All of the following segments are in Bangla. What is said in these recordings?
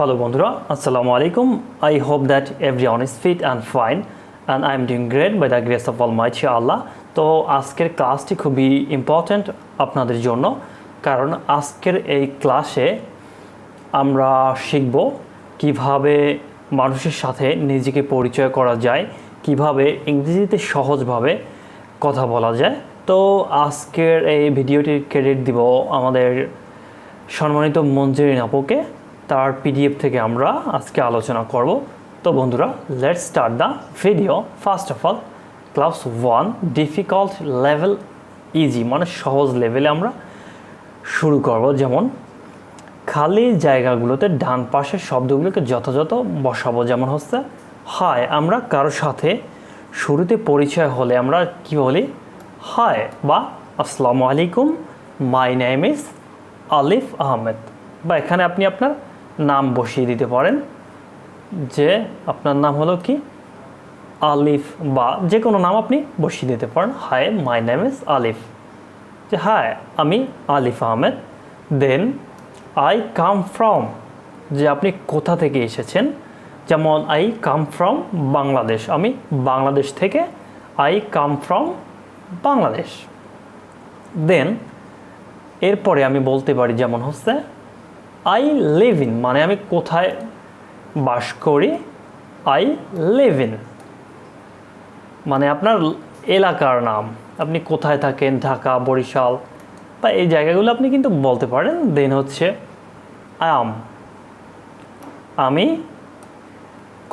Hello, বন্ধুরা। আসসালামু আলাইকুম। I hope that everyone is fit and fine and I am doing great by the grace of almighty Allah তো আজকের ক্লাসটি খুবই ইম্পর্ট্যান্ট আপনাদের জন্য, কারণ আজকের এই ক্লাসে আমরা শিখব কীভাবে মানুষের সাথে নিজেকে পরিচয় করা যায়, কীভাবে ইংরেজিতে সহজভাবে কথা বলা যায়। তো আজকের এই ভিডিওটির ক্রেডিট দিব আমাদের সম্মানিত মঞ্জুরিন আপুকে। তার পিডিএফ থেকে আমরা আজকে আলোচনা করব। তো বন্ধুরা let's start the video first of all class one difficult level easy মানে সহজ লেভেলে আমরা শুরু করব। যেমন, খালি জায়গাগুলোতে ডান পাশের শব্দগুলোকে যথাযথ বসাবো। যেমন হচ্ছে হায় আমরা কারোর সাথে শুরুতে পরিচয় হলে আমরা কি বলি? হায় বা আসসালামু আলাইকুম মাই নেম ইজ আলিফ আহমেদ বা এখানে আপনি আপনার নাম বসিয়ে দিতে পারেন, যে আপনার নাম হলো কি? আলিফ বা যে কোনো নাম আপনি বসিয়ে দিতে পারেন। হাই, মাই নেম ইজ আলিফ। যে হায় আমি Alif Ahmed. Then, I come from, যে আপনি কোথা থেকে এসেছেন? যেমন, আই কাম ফ্রম বাংলাদেশ। আমি বাংলাদেশ থেকে, I come from Bangladesh. Then, এরপরে আমি বলতে পারি যেমন হচ্ছে আই লিভ ইন মানে আমি কোথায় বাস করি আই লিভ ইন মানে আপনার এলাকার নাম, আপনি কোথায় থাকেন, ঢাকা, বরিশাল, বা এই জায়গাগুলো আপনি কিন্তু বলতে পারেন। দেন হচ্ছে আম আমি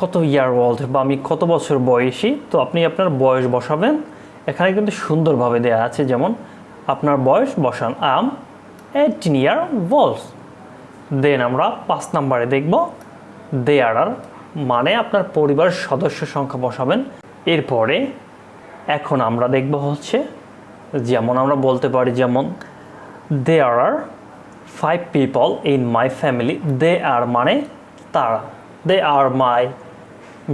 কত ইয়ার ওল্ড বা আমি কত বছর বয়সী, তো আপনি আপনার বয়স বসাবেন। এখানে কিন্তু সুন্দরভাবে দেওয়া আছে, যেমন, আপনার বয়স বসান। আম এইটিন ইয়ার ওল্ড দেন আমরা পাঁচ নাম্বারে দেখব দেয়ার আর মানে আপনার পরিবার সদস্য সংখ্যা বসাবেন। এরপরে এখন আমরা দেখব হচ্ছে যেমন আমরা বলতে পারি যেমন there are five people in my family they are মানে তারা। They are my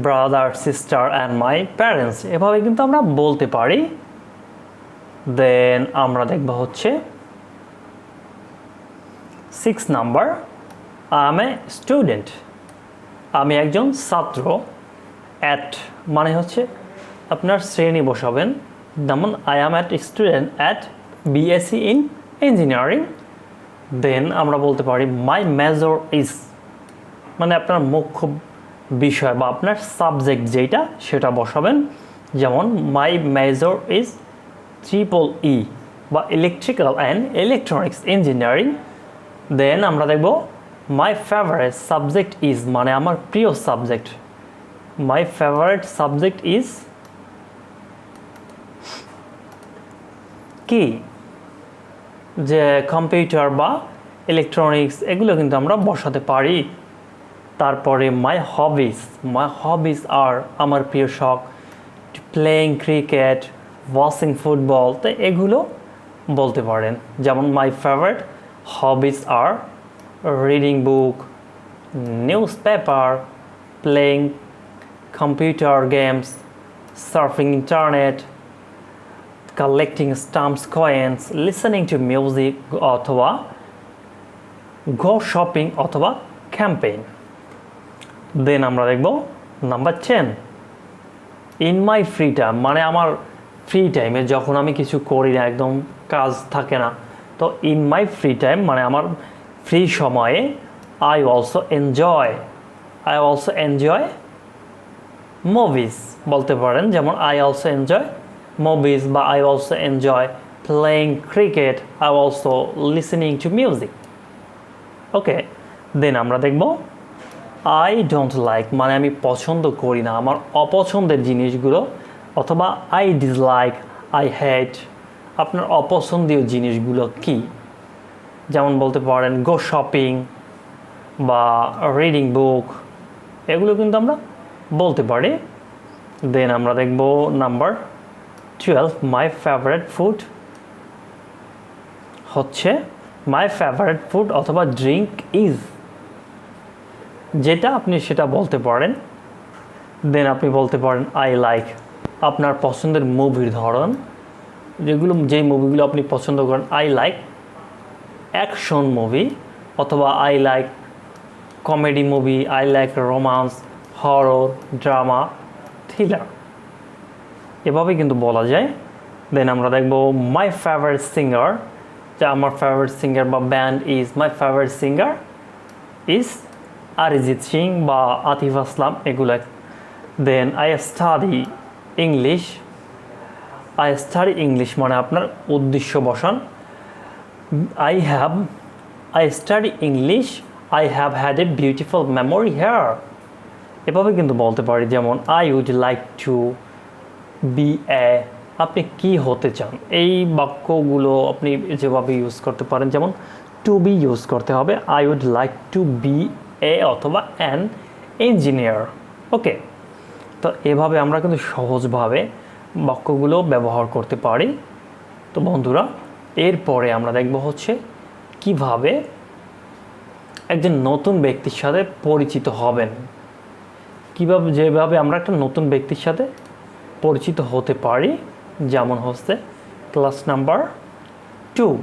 brother sister and my parents এভাবে কিন্তু আমরা বলতে পারি। দেন আমরা দেখব হচ্ছে six number I am a student আমি একজন ছাত্র। অ্যাট মানে হচ্ছে আপনার শ্রেণি বসাবেন। যেমন I am at student at BSc in engineering then আমরা বলতে পারি মাই মেজর ইজ মানে আপনার মুখ্য বিষয় বা আপনার সাবজেক্ট যেটা সেটা বসাবেন। যেমন my major is triple E বা electrical and electronics engineering then আমরা দেখব মাই ফেভারেট সাবজেক্ট ইজ মানে আমার প্রিয় subject my favourite subject is কি? যে কম্পিউটার বা ইলেকট্রনিক্স এগুলো কিন্তু আমরা বসাতে পারি। তারপরে মাই হবিস মাই হবিস আর আমার প্রিয় শখ। প্লেয়িং ক্রিকেট ওয়াচিং ফুটবল তো এগুলো বলতে পারেন। যেমন my favourite are reading book news paper playing computer games surfing internet collecting stamps coins listening to music অথবা গো শপিং অথবা ক্যাম্পেইন দেন আমরা দেখব number ten in my free time মানে আমার ফ্রি টাইমে যখন আমি কিছু করি না, একদম কাজ থাকে না তো ইন মাই ফ্রি টাইম মানে আমার ফ্রি সময়ে I also enjoy I also enjoy movies বলতে পারেন, যেমন আই অলসো এনজয় মুভিজ বা I also enjoy playing cricket I also listening to music okay then আমরা দেখব আই ডোন্ট লাইক মানে আমি পছন্দ করি না, আমার অপছন্দের জিনিসগুলো অথবা আই ডিসলাইক আই হেট আপনার অপছন্দীয় জিনিসগুলো কি? যেমন বলতে পারেন গো শপিং বা রিডিং বুক এগুলো কিন্তু আমরা বলতে পারি। দেন আমরা দেখব number twelve my favourite food হচ্ছে মাই ফেভারেট ফুড অথবা ড্রিঙ্ক ইজ যেটা আপনি সেটা বলতে পারেন। দেন আপনি বলতে পারেন আই লাইক আপনার পছন্দের মুভির ধরন। যেগুলো, যেই মুভিগুলো আপনি পছন্দ করেন আই লাইক অ্যাকশন মুভি অথবা I like comedy movie I like romance horror drama thriller এভাবে কিন্তু বলা যায়। দেন আমরা দেখব মাই ফেভারিট সিঙ্গার যে আমার ফেভারিট সিঙ্গার বা band is my favourite singer is Arijit Singh বা আতিফ আসলাম এগুলো। Then I study English I study English মানে আপনার উদ্দেশ্য বসান। I have I study English I have had a beautiful memory here এভাবে কিন্তু বলতে পারি, যেমন I would like to be a আপনি কি হতে চান? এই বাক্যগুলো আপনি যেভাবে ইউজ করতে পারেন, যেমন টু বি ইউজ করতে হবে। I would like to be a অথবা অ্যান ইঞ্জিনিয়ার ওকে তো এভাবে আমরা কিন্তু সহজভাবে বাক্যগুলো ব্যবহার করতে পারি। তো বন্ধুরা, এরপরে আমরা দেখব হচ্ছে কীভাবে একজন নতুন ব্যক্তির সাথে পরিচিত হবেন। কীভাবে, যেভাবে আমরা একটা নতুন ব্যক্তির সাথে পরিচিত হতে পারি। যেমন হচ্ছে ক্লাস নাম্বার টু